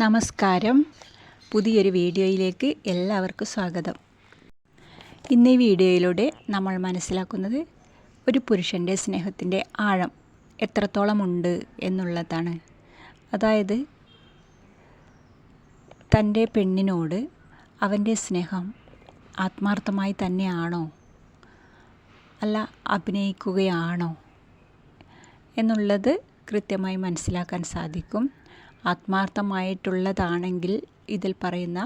നമസ്കാരം. പുതിയൊരു വീഡിയോയിലേക്ക് എല്ലാവർക്കും സ്വാഗതം. ഇന്ന് ഈ വീഡിയോയിലൂടെ നമ്മൾ മനസ്സിലാക്കുന്നത് ഒരു പുരുഷന്റെ സ്നേഹത്തിന്റെ ആഴം എത്രത്തോളം ഉണ്ട് എന്നുള്ളതാണ്. അതായത് തന്റെ പെണ്ണിനോട് അവന്റെ സ്നേഹം ആത്മാർത്ഥമായി തന്നെയാണോ? അല്ല അഭിനയിക്കുകയാണോ? എന്നുള്ളത് കൃത്യമായി മനസ്സിലാക്കാൻ സാധിക്കും. ആത്മാർത്ഥമായിട്ടുള്ളതാണെങ്കിൽ ഇതിൽ പറയുന്ന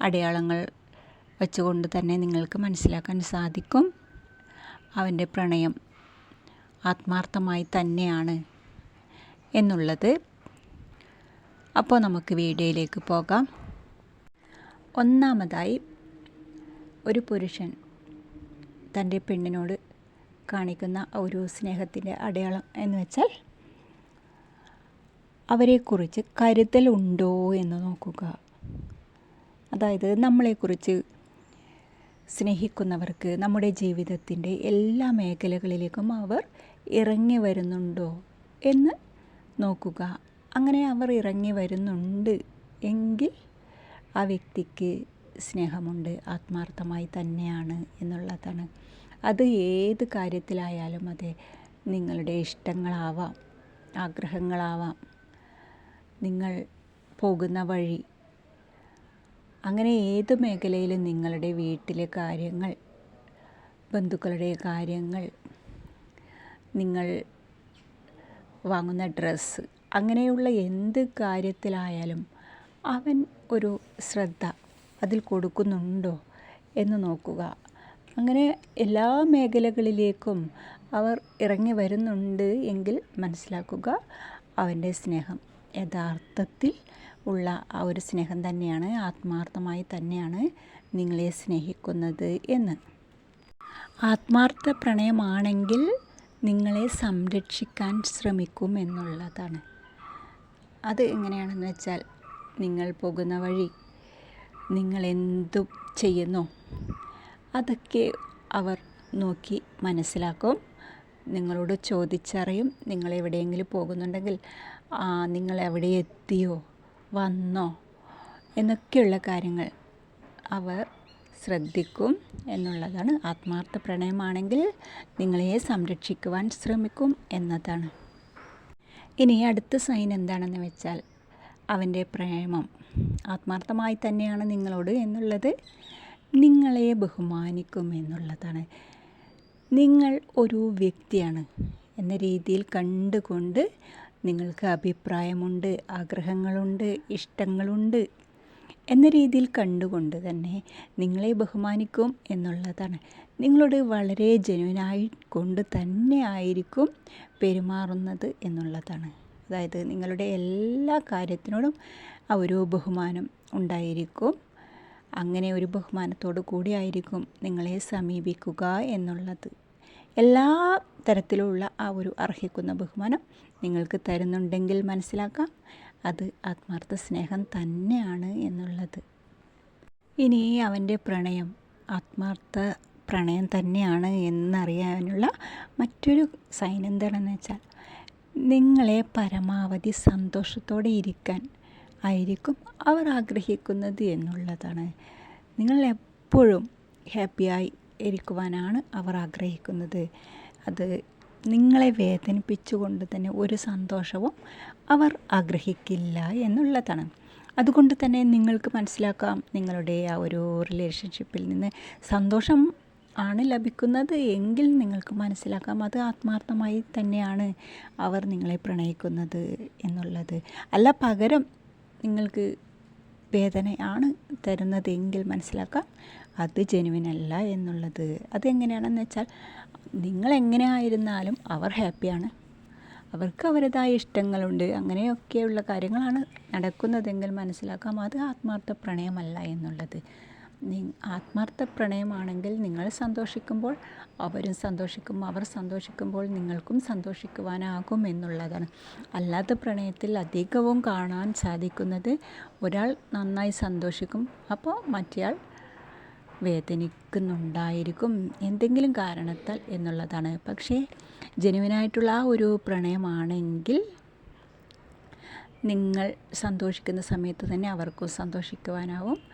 അടയാളങ്ങൾ വെച്ചുകൊണ്ട് തന്നെ നിങ്ങൾക്ക് മനസ്സിലാക്കാൻ സാധിക്കും. അവന്റെ പ്രണയം ആത്മാർത്ഥമായി തന്നെയാണ് എന്നുള്ളത്. അപ്പോൾ നമുക്ക് വീഡിയോയിലേക്ക് പോകാം. ഒന്നാമതായി ഒരു പുരുഷൻ തന്റെ പെണ്ണിനോട് കാണിക്കുന്ന ഒരു സ്നേഹത്തിന്റെ അടയാളം എന്ന് വെച്ചാൽ അവരെക്കുറിച്ച് കരുതലുണ്ടോ എന്ന് നോക്കുക. അതായത് നമ്മളെക്കുറിച്ച് സ്നേഹിക്കുന്നവർക്ക് നമ്മുടെ ജീവിതത്തിന്റെ എല്ലാ മേഖലകളിലേക്കും അവർ ഇറങ്ങി വരുന്നുണ്ടോ എന്ന് നോക്കുക. അങ്ങനെ അവർ ഇറങ്ങി വരുന്നുണ്ട് എങ്കിൽ ആ വ്യക്തിക്ക് സ്നേഹമുണ്ട് ആത്മാർത്ഥമായി തന്നെയാണ് എന്നുള്ളതാണ്. അത് ഏത് കാര്യത്തിലായാലും അതെ നിങ്ങളുടെ ഇഷ്ടങ്ങളാവാം ആഗ്രഹങ്ങളാവാം നിങ്ങൾ പോകുന്ന വഴി. അങ്ങനെ ഏത് മേഖലയിലും നിങ്ങളുടെ വീട്ടിലെ കാര്യങ്ങൾ ബന്ധുക്കളുടെ കാര്യങ്ങൾ നിങ്ങൾ വാങ്ങുന്ന ഡ്രസ്സ് അങ്ങനെയുള്ള എന്ത് കാര്യത്തിലായാലും അവൻ ഒരു ശ്രദ്ധ അതിൽ കൊടുക്കുന്നുണ്ടോ എന്ന് നോക്കുക. അങ്ങനെ എല്ലാ മേഖലകളിലേക്കും അവർ ഇറങ്ങി വരുന്നുണ്ട് എങ്കിൽ മനസ്സിലാക്കുക അവന്റെ സ്നേഹം. യഥാർത്ഥത്തിൽ ഉള്ള ആ ഒരു സ്നേഹം തന്നെയാണ് ആത്മാർത്ഥമായി തന്നെയാണ് നിങ്ങളെ സ്നേഹിക്കുന്നത് എന്ന്. ആത്മാർത്ഥ പ്രണയമാണെങ്കിൽ നിങ്ങളെ സംരക്ഷിക്കാൻ ശ്രമിക്കും എന്നുള്ളതാണ്. അത് എങ്ങനെയാണെന്ന് വെച്ചാൽ നിങ്ങൾ പോകുന്ന വഴി നിങ്ങൾ എന്തു ചെയ്യുന്നു അതൊക്കെ അവർ നോക്കി മനസ്സിലാക്കും. നിങ്ങളോട് ചോദിച്ചറിയും നിങ്ങൾ എവിടെയെങ്കിലും പോകുന്നുണ്ടെങ്കിൽ നിങ്ങൾ എവിടെ എത്തിയോ? വന്നോ? എന്നൊക്കെയുള്ള കാര്യങ്ങൾ അവർ ശ്രദ്ധിക്കും എന്നുള്ളതാണ് ആത്മാർത്ഥ പ്രണയമാണെങ്കിൽ നിങ്ങളെ സംരക്ഷിക്കുവാൻ ശ്രമിക്കും എന്നതാണ്. ഇനി അടുത്ത സൈൻ എന്താണെന്ന് വെച്ചാൽ അവന്റെ പ്രേമം. ആത്മാർത്ഥമായി തന്നെയാണ് നിങ്ങളോട് എന്നുള്ളത്. നിങ്ങളെ ബഹുമാനിക്കും എന്നുള്ളതാണ്. നിങ്ങൾ ഒരു വ്യക്തിയാണ് എന്ന രീതിയിൽ കണ്ടുകൊണ്ട് നിങ്ങൾക്ക് അഭിപ്രായമുണ്ട് ആഗ്രഹങ്ങളുണ്ട് ഇഷ്ടങ്ങളുണ്ട് എന്ന രീതിയിൽ കണ്ടുകൊണ്ട് തന്നെ നിങ്ങളെ ബഹുമാനിക്കും എന്നുള്ളതാണ്. നിങ്ങളോട് വളരെ ജനുവിനായി കൊണ്ട് തന്നെ ആയിരിക്കും പെരുമാറുന്നത് എന്നുള്ളതാണ്. അതായത് നിങ്ങളുടെ എല്ലാ കാര്യത്തിനോടും ആ ഒരു ബഹുമാനം ഉണ്ടായിരിക്കും. അങ്ങനെ ഒരു ബഹുമാനത്തോടു കൂടിയായിരിക്കും നിങ്ങളെ സമീപിക്കുക എന്നുള്ളത്. എല്ലാ തരത്തിലുള്ള ആ ഒരു അർഹിക്കുന്ന ബഹുമാനം നിങ്ങൾക്ക് തരുന്നുണ്ടെങ്കിൽ മനസ്സിലാക്കാം. അത് ആത്മാർത്ഥ സ്നേഹം തന്നെയാണ് എന്നുള്ളത്. ഇനി അവന്റെ പ്രണയം ആത്മാർത്ഥ പ്രണയം തന്നെയാണ് എന്നറിയാനുള്ള മറ്റൊരു സൈൻ എന്താണെന്ന് വെച്ചാൽ നിങ്ങളെ പരമാവധി സന്തോഷത്തോടെ ഇരിക്കാൻ ആയിരിക്കും അവർ ആഗ്രഹിക്കുന്നത് എന്നുള്ളതാണ്. നിങ്ങൾ എപ്പോഴും ഹാപ്പിയായി ഇരിക്കുവാനാണ് അവർ ആഗ്രഹിക്കുന്നത്. അത് നിങ്ങളെ വേദനിപ്പിച്ചുകൊണ്ട് തന്നെ ഒരു സന്തോഷവും അവർ ആഗ്രഹിക്കില്ല എന്നുള്ളതാണ്. അതുകൊണ്ട് തന്നെ നിങ്ങൾക്ക് മനസ്സിലാക്കാം നിങ്ങളുടെ ആ ഒരു റിലേഷൻഷിപ്പിൽ നിന്ന് സന്തോഷം ആണ് ലഭിക്കുന്നത് എങ്കിൽ നിങ്ങൾക്ക് മനസ്സിലാക്കാം അത് ആത്മാർത്ഥമായി തന്നെയാണ് അവർ നിങ്ങളെ പ്രണയിക്കുന്നത് എന്നുള്ളത്. അല്ല പകരം നിങ്ങൾക്ക് വേദനയാണ് തരുന്നതെങ്കിൽ മനസ്സിലാക്കാം. അത് ജെനുവിനല്ല എന്നുള്ളത്. അതെങ്ങനെയാണെന്ന് വെച്ചാൽ നിങ്ങൾ എങ്ങനെ ആയിരുന്നാലും അവർ ഹാപ്പിയാണ്. അവർക്ക് അവരുടേതായ ഇഷ്ടങ്ങളുണ്ട്. അങ്ങനെയൊക്കെയുള്ള കാര്യങ്ങളാണ് നടക്കുന്നതെങ്കിൽ മനസ്സിലാക്കാം. അത് ആത്മാർത്ഥ പ്രണയമല്ല എന്നുള്ളത്. ആത്മാർത്ഥ പ്രണയമാണെങ്കിൽ നിങ്ങൾ സന്തോഷിക്കുമ്പോൾ അവരും സന്തോഷിക്കും അവർ സന്തോഷിക്കുമ്പോൾ നിങ്ങൾക്കും സന്തോഷിക്കുവാനാകും എന്നുള്ളതാണ്. അല്ലാത്ത പ്രണയത്തിൽ അധികവും കാണാൻ സാധിക്കുന്നത് ഒരാൾ നന്നായി സന്തോഷിക്കും അപ്പോൾ മറ്റേയാൾ വേദനിക്കുന്നുണ്ടായിരിക്കും. എന്തെങ്കിലും കാരണത്താൽ എന്നുള്ളതാണ്. പക്ഷേ ജനുവിനായിട്ടുള്ള ആ ഒരു പ്രണയമാണെങ്കിൽ നിങ്ങൾ സന്തോഷിക്കുന്ന സമയത്ത് തന്നെ അവർക്കും സന്തോഷിക്കുവാനാവും.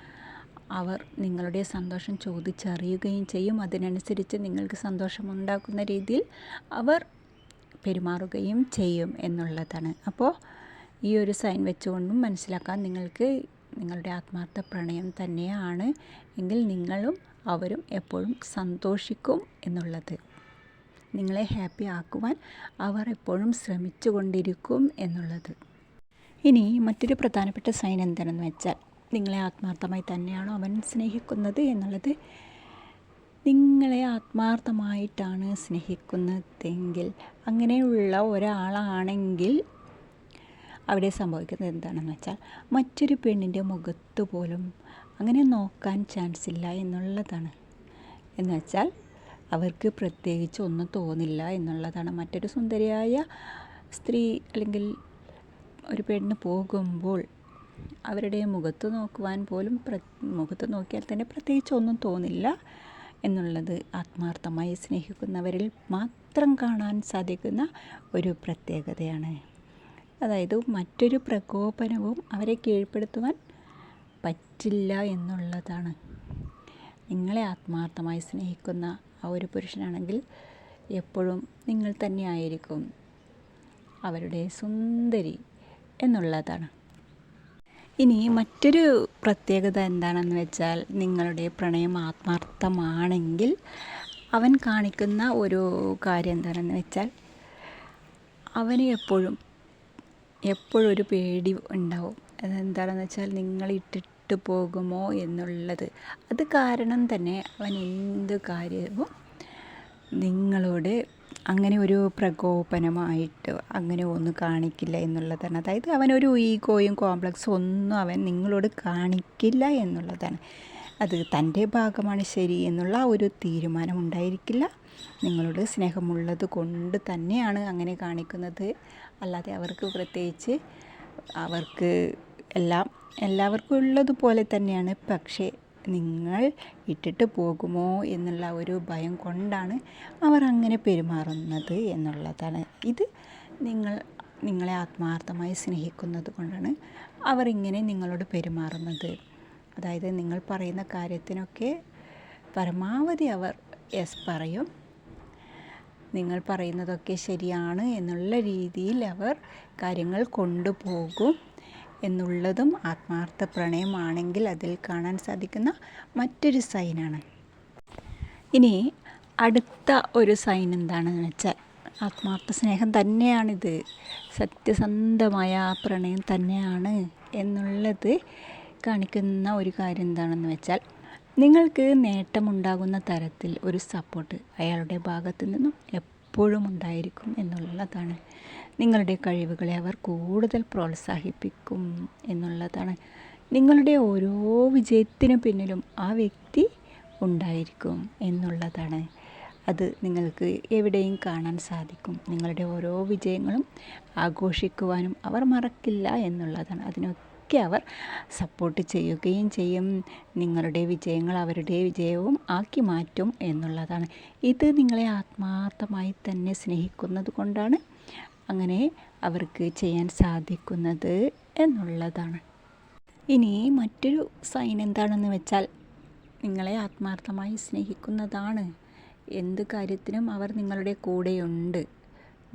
അവർ നിങ്ങളുടെ സന്തോഷം ചോദിച്ചറിയുകയും ചെയ്യും. അതിനനുസരിച്ച് നിങ്ങൾക്ക് സന്തോഷമുണ്ടാക്കുന്ന രീതിയിൽ അവർ പെരുമാറുകയും ചെയ്യും എന്നുള്ളതാണ്. അപ്പോൾ ഈ ഒരു സൈൻ വെച്ചുകൊണ്ടും മനസ്സിലാക്കാൻ നിങ്ങൾക്ക് നിങ്ങളുടെ ആത്മാർത്ഥ പ്രണയം തന്നെയാണ് എങ്കിൽ നിങ്ങളും അവരും എപ്പോഴും സന്തോഷിക്കും എന്നുള്ളത്. നിങ്ങളെ ഹാപ്പി ആക്കുവാൻ അവർ എപ്പോഴും ശ്രമിച്ചു കൊണ്ടിരിക്കും എന്നുള്ളത്. ഇനി മറ്റൊരു പ്രധാനപ്പെട്ട സൈൻ എന്താണെന്ന് വെച്ചാൽ നിങ്ങളെ ആത്മാർത്ഥമായി തന്നെയാണോ അവൻ സ്നേഹിക്കുന്നത് എന്നുള്ളത് നിങ്ങളെ ആത്മാർത്ഥമായിട്ടാണ് സ്നേഹിക്കുന്നതെങ്കിൽ അങ്ങനെയുള്ള ഒരാളാണെങ്കിൽ അവിടെ സംഭവിക്കുന്നത് എന്താണെന്ന് വെച്ചാൽ മറ്റൊരു പെണ്ണിന്റെ മുഖത്ത് പോലും അങ്ങനെ നോക്കാൻ ചാൻസ് ഇല്ല എന്നുള്ളതാണ്. എന്ന് വെച്ചാൽ അവർക്ക് പ്രത്യേകിച്ച് ഒന്നും തോന്നില്ല എന്നുള്ളതാണ്. മറ്റൊരു സുന്ദരിയായ സ്ത്രീ അല്ലെങ്കിൽ ഒരു പെണ്ണ് പോകുമ്പോൾ അവരുടെ മുഖത്ത് നോക്കുവാൻ പോലും പ്ര മുഖത്ത് നോക്കിയാൽ തന്നെ പ്രത്യേകിച്ച് ഒന്നും തോന്നില്ല എന്നുള്ളത് ആത്മാർത്ഥമായി സ്നേഹിക്കുന്നവരിൽ മാത്രം കാണാൻ സാധിക്കുന്ന ഒരു പ്രത്യേകതയാണ്. അതായത് മറ്റൊരു പ്രകോപനവും അവരെ കീഴ്പ്പെടുത്തുവാൻ പറ്റില്ല എന്നുള്ളതാണ്. നിങ്ങളെ ആത്മാർത്ഥമായി സ്നേഹിക്കുന്ന ആ ഒരു പുരുഷനാണെങ്കിൽ എപ്പോഴും നിങ്ങൾ തന്നെയായിരിക്കും അവരുടെ സുന്ദരി എന്നുള്ളതാണ്. ഇനി മറ്റൊരു പ്രത്യേകത എന്താണെന്ന് വെച്ചാൽ നിങ്ങളുടെ പ്രണയം ആത്മാർത്ഥമാണെങ്കിൽ അവൻ കാണിക്കുന്ന ഒരു കാര്യം എന്താണെന്ന് വെച്ചാൽ അവന് എപ്പോഴും എപ്പോഴും ഒരു പേടി ഉണ്ടാവും. അതെന്താണെന്ന് വെച്ചാൽ നിങ്ങൾ ഇട്ടിട്ട് പോകുമോ എന്നുള്ളത്. അത് കാരണം തന്നെ അവൻ എന്ത് കാര്യവും നിങ്ങളോട് അങ്ങനെ ഒരു പ്രകോപനമായിട്ട് അങ്ങനെ ഒന്നും കാണിക്കില്ല എന്നുള്ളതാണ്. അതായത് അവനൊരു ഈഗോയും കോംപ്ലക്സും ഒന്നും അവൻ നിങ്ങളോട് കാണിക്കില്ല എന്നുള്ളതാണ്. അത് തന്റെ ഭാഗമാണ് ശരി എന്നുള്ള ഒരു തീരുമാനം ഉണ്ടായിരിക്കില്ല. നിങ്ങളോട് സ്നേഹമുള്ളത് കൊണ്ട് തന്നെയാണ് അങ്ങനെ കാണിക്കുന്നത്. അല്ലാതെ അവർക്ക് പ്രത്യേകിച്ച് അവർക്ക് എല്ലാം എല്ലാവർക്കും ഉള്ളതുപോലെ തന്നെയാണ്. പക്ഷേ നിങ്ങൾ ഇട്ടിട്ട് പോകുമോ എന്നുള്ള ഒരു ഭയം കൊണ്ടാണ് അവർ അങ്ങനെ പെരുമാറുന്നത് എന്നുള്ളതാണ്. ഇത് നിങ്ങൾ നിങ്ങളെ ആത്മാർത്ഥമായി സ്നേഹിക്കുന്നത് കൊണ്ടാണ് അവർ ഇങ്ങനെ നിങ്ങളോട് പെരുമാറുന്നത്. അതായത് നിങ്ങൾ പറയുന്ന കാര്യത്തിനൊക്കെ പരമാവധി അവർ യെസ് പറയും. നിങ്ങൾ പറയുന്നതൊക്കെ ശരിയാണ് എന്നുള്ള രീതിയിൽ അവർ കാര്യങ്ങൾ കൊണ്ടുപോകും. എന്നുള്ളതും ആത്മാർത്ഥ പ്രണയമാണെങ്കിൽ അതിൽ കാണാൻ സാധിക്കുന്ന മറ്റൊരു സൈനാണ്. ഇനി അടുത്ത ഒരു സൈൻ എന്താണെന്ന് വെച്ചാൽ ആത്മാർത്ഥ സ്നേഹം തന്നെയാണിത്. സത്യസന്ധമായ ആ പ്രണയം തന്നെയാണ് എന്നുള്ളത് കാണിക്കുന്ന ഒരു കാര്യം എന്താണെന്ന് വെച്ചാൽ നിങ്ങൾക്ക് നേട്ടമുണ്ടാകുന്ന തരത്തിൽ ഒരു സപ്പോർട്ട് അയാളുടെ ഭാഗത്തു നിന്നും എപ്പോഴും ഉണ്ടായിരിക്കും എന്നുള്ളതാണ്. നിങ്ങളുടെ കഴിവുകളെ അവർ കൂടുതൽ പ്രോത്സാഹിപ്പിക്കും എന്നുള്ളതാണ്. നിങ്ങളുടെ ഓരോ വിജയത്തിന് പിന്നിലും ആ വ്യക്തി ഉണ്ടായിരിക്കും എന്നുള്ളതാണ്. അത് നിങ്ങൾക്ക് എവിടെയും കാണാൻ സാധിക്കും. നിങ്ങളുടെ ഓരോ വിജയങ്ങളും ആഘോഷിക്കുവാനും അവർ മറക്കില്ല എന്നുള്ളതാണ്. അതിനൊക്കെ അവർ സപ്പോർട്ട് ചെയ്യുകയും ചെയ്യും. നിങ്ങളുടെ വിജയങ്ങൾ അവരുടെ വിജയവും ആക്കി മാറ്റും എന്നുള്ളതാണ്. ഇത് നിങ്ങളെ ആത്മാർത്ഥമായി തന്നെ സ്നേഹിക്കുന്നത് കൊണ്ടാണ് അങ്ങനെ അവർക്ക് ചെയ്യാൻ സാധിക്കുന്നത് എന്നുള്ളതാണ്. ഇനി മറ്റൊരു സൈൻ എന്താണെന്ന് വെച്ചാൽ നിങ്ങളെ ആത്മാർത്ഥമായി സ്നേഹിക്കുന്നതാണ്. എന്ത് കാര്യത്തിനും അവർ നിങ്ങളുടെ കൂടെയുണ്ട്.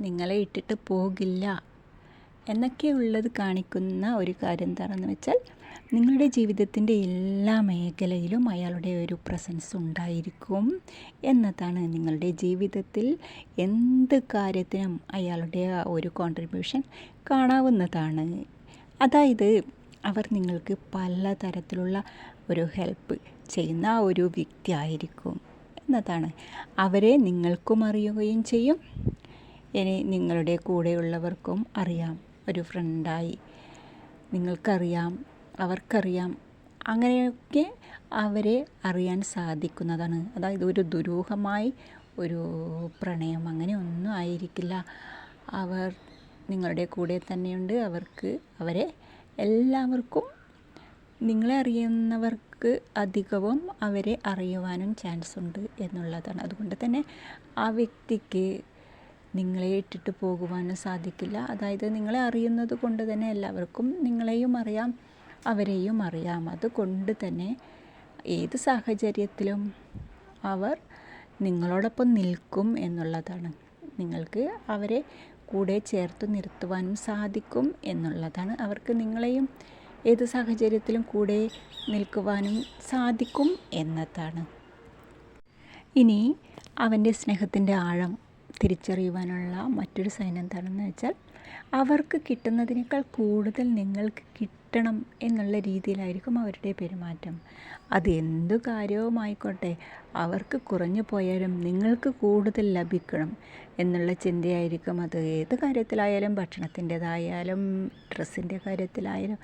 നിങ്ങളെ ഇട്ടിട്ട് പോകില്ല. എന്നൊക്കെ ഉള്ളത് കാണിക്കുന്ന ഒരു കാര്യം എന്താണെന്ന് വെച്ചാൽ നിങ്ങളുടെ ജീവിതത്തിന്റെ എല്ലാ മേഖലയിലും അയാളുടെ ഒരു പ്രസൻസ് ഉണ്ടായിരിക്കും എന്നതാണ് നിങ്ങളുടെ ജീവിതത്തിൽ എന്ത് കാര്യത്തിനും അയാളുടെ ഒരു കോൺട്രിബ്യൂഷൻ കാണാവുന്നതാണ്. അതായത് അവർ നിങ്ങൾക്ക് പല തരത്തിലുള്ള ഒരു ഹെൽപ്പ് ചെയ്യുന്ന ഒരു വ്യക്തി ആയിരിക്കും എന്നതാണ്. അവരെ നിങ്ങൾക്കും അറിയുകയും ചെയ്യും. ഇനി നിങ്ങളുടെ കൂടെയുള്ളവർക്കും അറിയാം. ഒരു ഫ്രണ്ടായി നിങ്ങൾക്കറിയാം അവർക്കറിയാം. അങ്ങനെയൊക്കെ അവരെ അറിയാൻ സാധിക്കുന്നതാണ്. അതായത് ഒരു ദുരൂഹമായി ഒരു പ്രണയം അങ്ങനെ ഒന്നും ആയിരിക്കില്ല. അവർ നിങ്ങളുടെ കൂടെ തന്നെയുണ്ട്. അവർക്ക് അവരെ എല്ലാവർക്കും നിങ്ങളെ അറിയുന്നവർക്ക് അധികവും അവരെ അറിയുവാനും ചാൻസ് ഉണ്ട് എന്നുള്ളതാണ്. അതുകൊണ്ട് തന്നെ ആ വ്യക്തിക്ക് നിങ്ങളെ ഇട്ടിട്ട് പോകുവാനും സാധിക്കില്ല. അതായത് നിങ്ങളെ അറിയുന്നത് കൊണ്ട് തന്നെ എല്ലാവർക്കും നിങ്ങളെയും അറിയാം അവരെയും അറിയാം. അതുകൊണ്ട് തന്നെ ഏത് സാഹചര്യത്തിലും അവർ നിങ്ങളോടൊപ്പം നിൽക്കും എന്നുള്ളതാണ്. നിങ്ങൾക്ക് അവരെ കൂടെ ചേർത്ത് നിർത്തുവാനും സാധിക്കും എന്നുള്ളതാണ്. അവർക്ക് നിങ്ങളെയും ഏത് സാഹചര്യത്തിലും കൂടെ നിൽക്കുവാനും സാധിക്കും എന്നതാണ്. ഇനി അവന്റെ സ്നേഹത്തിന്റെ ആഴം തിരിച്ചറിയുവാനുള്ള മറ്റൊരു സൈൻ എന്താണെന്ന് വെച്ചാൽ അവർക്ക് കിട്ടുന്നതിനേക്കാൾ കൂടുതൽ നിങ്ങൾക്ക് കിട്ടണം എന്നുള്ള രീതിയിലായിരിക്കും അവരുടെ പെരുമാറ്റം. അത് എന്തു കാര്യവുമായിക്കോട്ടെ അവർക്ക് കുറഞ്ഞു പോയാലും നിങ്ങൾക്ക് കൂടുതൽ ലഭിക്കണം എന്നുള്ള ചിന്തയായിരിക്കും അത്. ഏത് കാര്യത്തിലായാലും ഭക്ഷണത്തിന്റെതായാലും ഡ്രസ്സിന്റെ കാര്യത്തിലായാലും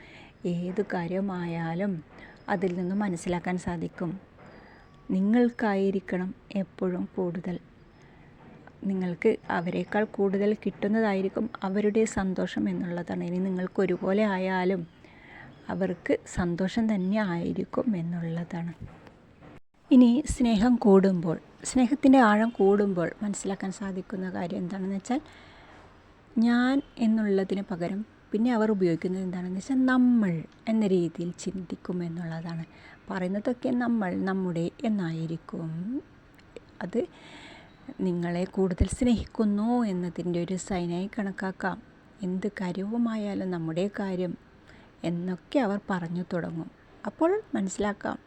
ഏത് കാര്യമായാലും അതിൽ നിന്ന് മനസ്സിലാക്കാൻ സാധിക്കും. നിങ്ങൾക്കായിരിക്കണം എപ്പോഴും കൂടുതൽ നിങ്ങൾക്ക് അവരെക്കാൾ കൂടുതൽ കിട്ടുന്നതായിരിക്കും അവരുടെ സന്തോഷം എന്നുള്ളതാണ്. ഇനി നിങ്ങൾക്ക് ഒരുപോലെ ആയാലും അവർക്ക് സന്തോഷം തന്നെ ആയിരിക്കും എന്നുള്ളതാണ്. ഇനി സ്നേഹം കൂടുമ്പോൾ സ്നേഹത്തിന്റെ ആഴം കൂടുമ്പോൾ മനസ്സിലാക്കാൻ സാധിക്കുന്ന കാര്യം എന്താണെന്ന് വെച്ചാൽ ഞാൻ എന്നുള്ളതിന് പകരം പിന്നെ അവർ ഉപയോഗിക്കുന്നത് എന്താണെന്ന് വെച്ചാൽ നമ്മൾ എന്ന രീതിയിൽ ചിന്തിക്കും എന്നുള്ളതാണ്. പറയുന്നതൊക്കെ നമ്മൾ നമ്മുടെ എന്നായിരിക്കും. അത് നിങ്ങളെ കൂടുതൽ സ്നേഹിക്കുന്നു എന്നതിന്റെ ഒരു സൈനായി കണക്കാക്കാം. എന്ത് കാര്യവുമായാലും നമ്മുടെ കാര്യം എന്നൊക്കെ അവർ പറഞ്ഞു തുടങ്ങും. അപ്പോൾ മനസ്സിലാക്കാം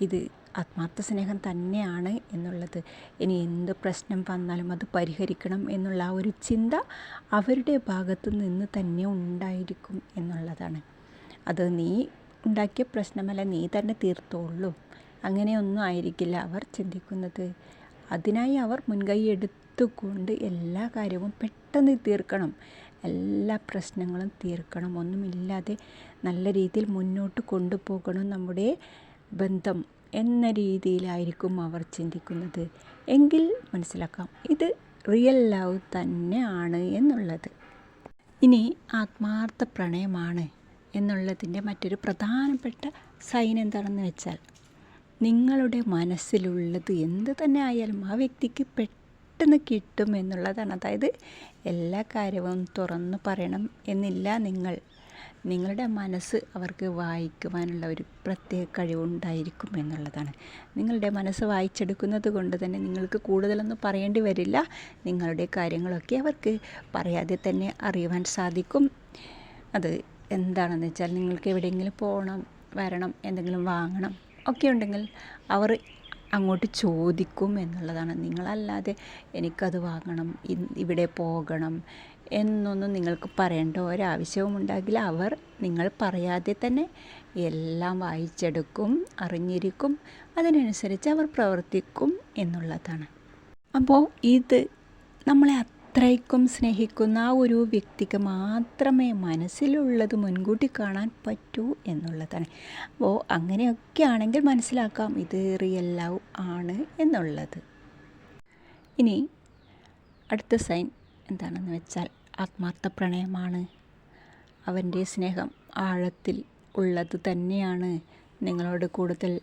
ഇത് ആത്മാർത്ഥ സ്നേഹം തന്നെയാണ് എന്നുള്ളത്. ഇനി എന്ത് പ്രശ്നം വന്നാലും അത് പരിഹരിക്കണം എന്നുള്ള ആ ഒരു ചിന്ത അവരുടെ ഭാഗത്ത് നിന്ന് തന്നെ ഉണ്ടായിരിക്കും എന്നുള്ളതാണ്. അത് നീ ഉണ്ടാക്കിയ പ്രശ്നമല്ല നീ തന്നെ തീർത്തോളൂ. അങ്ങനെയൊന്നും ആയിരിക്കില്ല അവർ ചിന്തിക്കുന്നത്. അതിനായി അവർ മുൻകൈ എടുത്തുകൊണ്ട് എല്ലാ കാര്യവും പെട്ടെന്ന് തീർക്കണം. എല്ലാ പ്രശ്നങ്ങളും തീർക്കണം. ഒന്നുമില്ലാതെ നല്ല രീതിയിൽ മുന്നോട്ട് കൊണ്ടുപോകണം നമ്മുടെ ബന്ധം എന്ന രീതിയിലായിരിക്കും അവർ ചിന്തിക്കുന്നത്. എങ്കിൽ മനസ്സിലാക്കാം ഇത് റിയൽ ലവ് തന്നെയാണ് എന്നുള്ളത്. ഇനി ആത്മാർത്ഥ പ്രണയമാണ് എന്നുള്ളതിന്റെ മറ്റൊരു പ്രധാനപ്പെട്ട സൈൻ എന്താണെന്ന് വെച്ചാൽ നിങ്ങളുടെ മനസ്സിലുള്ളത് എന്ത് തന്നെ ആയാലും ആ വ്യക്തിക്ക് പെട്ടെന്ന് കിട്ടും എന്നുള്ളതാണ്. അതായത് എല്ലാ കാര്യവും തുറന്നു പറയണം എന്നില്ല നിങ്ങൾ. നിങ്ങളുടെ മനസ്സ് അവർക്ക് വായിക്കുവാനുള്ള ഒരു പ്രത്യേക കഴിവുണ്ടായിരിക്കും എന്നുള്ളതാണ്. നിങ്ങളുടെ മനസ്സ് വായിച്ചെടുക്കുന്നത് കൊണ്ട് തന്നെ നിങ്ങൾക്ക് കൂടുതലൊന്നും പറയേണ്ടി വരില്ല. നിങ്ങളുടെ കാര്യങ്ങളൊക്കെ അവർക്ക് പറയാതെ തന്നെ അറിയുവാൻ സാധിക്കും. അത് എന്താണെന്ന് വെച്ചാൽ നിങ്ങൾക്ക് എവിടെയെങ്കിലും പോകണം വരണം എന്തെങ്കിലും വാങ്ങണം. ഒക്കെ ഉണ്ടെങ്കിൽ അവർ അങ്ങോട്ട് ചോദിക്കും എന്നുള്ളതാണ്. നിങ്ങളല്ലാതെ എനിക്കത് വാങ്ങണം ഇവിടെ പോകണം എന്നൊന്നും നിങ്ങൾക്ക് പറയേണ്ട ഒരാവശ്യവും ഉണ്ടാകില്ല. അവർ നിങ്ങൾ പറയാതെ തന്നെ എല്ലാം വായിച്ചെടുക്കും അറിഞ്ഞിരിക്കും അതിനനുസരിച്ച് അവർ പ്രവർത്തിക്കും എന്നുള്ളതാണ്. അപ്പോൾ ഇത് നമ്മളെ അത്രയ്ക്കും സ്നേഹിക്കുന്ന ആ ഒരു വ്യക്തിക്ക് മാത്രമേ മനസ്സിലുള്ളത് മുൻകൂട്ടി കാണാൻ പറ്റൂ എന്നുള്ളതാണ്. അപ്പോൾ അങ്ങനെയൊക്കെ ആണെങ്കിൽ മനസ്സിലാക്കാം ഇത് റിയൽ ലവ് ആണ് എന്നുള്ളത്. ഇനി അടുത്ത സൈൻ എന്താണെന്ന് വെച്ചാൽ ആത്മാർത്ഥ പ്രണയമാണ്. അവന്റെ സ്നേഹം ആഴത്തിൽ ഉള്ളത് തന്നെയാണ്. നിങ്ങളോട് കൂടുതൽ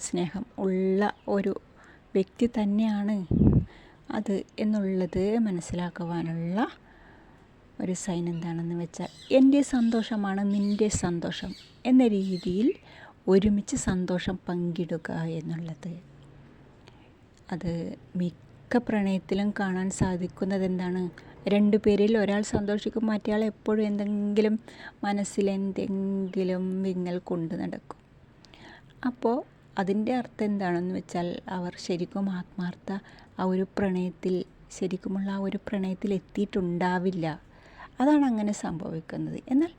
സ്നേഹം ഉള്ള ഒരു വ്യക്തി തന്നെയാണ്. അത് എന്നുള്ളത് മനസ്സിലാക്കുവാനുള്ള ഒരു സൈൻ എന്താണെന്ന് വെച്ചാൽ എന്റെ സന്തോഷമാണ് നിന്റെ സന്തോഷം എന്ന രീതിയിൽ ഒരുമിച്ച് സന്തോഷം പങ്കിടുക എന്നുള്ളത്. അത് മിക്ക പ്രണയത്തിലും കാണാൻ സാധിക്കുന്നത് എന്താണ്? രണ്ടു പേരിൽ ഒരാൾ സന്തോഷിക്കും മറ്റേയാൾ എപ്പോഴും എന്തെങ്കിലും മനസ്സിൽ എന്തെങ്കിലും വിങ്ങൽ കൊണ്ടു നടക്കും. അപ്പോൾ അതിന്റെ അർത്ഥം എന്താണെന്ന് വെച്ചാൽ അവർ ശരിക്കും ആത്മാർത്ഥ ആ ഒരു പ്രണയത്തിൽ ശരിക്കുമുള്ള ആ ഒരു പ്രണയത്തിൽ എത്തിയിട്ടുണ്ടാവില്ല. അതാണ് അങ്ങനെ സംഭവിക്കുന്നത്. എന്നാൽ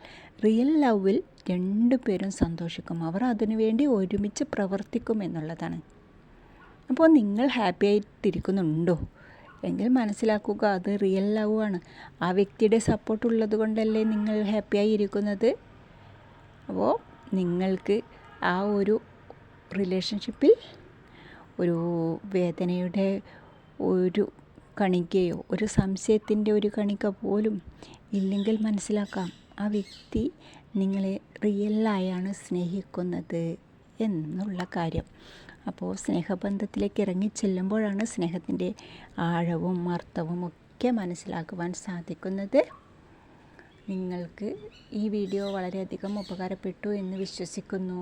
റിയൽ ലവിൽ രണ്ടു പേരും സന്തോഷിക്കും. അവർ അതിനുവേണ്ടി ഒരുമിച്ച് പ്രവർത്തിക്കും എന്നുള്ളതാണ്. അപ്പോൾ നിങ്ങൾ ഹാപ്പി ആയിട്ടിരിക്കുന്നുണ്ടോ? എങ്കിൽ മനസ്സിലാക്കുക അത് റിയൽ ലവ് ആണ്. ആ വ്യക്തിയുടെ സപ്പോർട്ട് ഉള്ളത് കൊണ്ടല്ലേ നിങ്ങൾ ഹാപ്പിയായി ഇരിക്കുന്നത് അപ്പോൾ നിങ്ങൾക്ക് ആ ഒരു റിലേഷൻഷിപ്പിൽ ഒരു വേദനയുടെ ഒരു കണികയോ ഒരു സംശയത്തിന്റെ ഒരു കണിക പോലും ഇല്ലെങ്കിൽ മനസ്സിലാക്കാം. ആ വ്യക്തി നിങ്ങളെ റിയലായാണ് സ്നേഹിക്കുന്നത് എന്നുള്ള കാര്യം. അപ്പോൾ സ്നേഹബന്ധത്തിലേക്ക് ഇറങ്ങിച്ചെല്ലുമ്പോഴാണ് സ്നേഹത്തിന്റെ ആഴവും അർത്ഥവും ഒക്കെ മനസ്സിലാക്കുവാൻ സാധിക്കുന്നത്. നിങ്ങൾക്ക് ഈ വീഡിയോ വളരെയധികം ഉപകാരപ്പെട്ടു എന്ന് വിശ്വസിക്കുന്നു.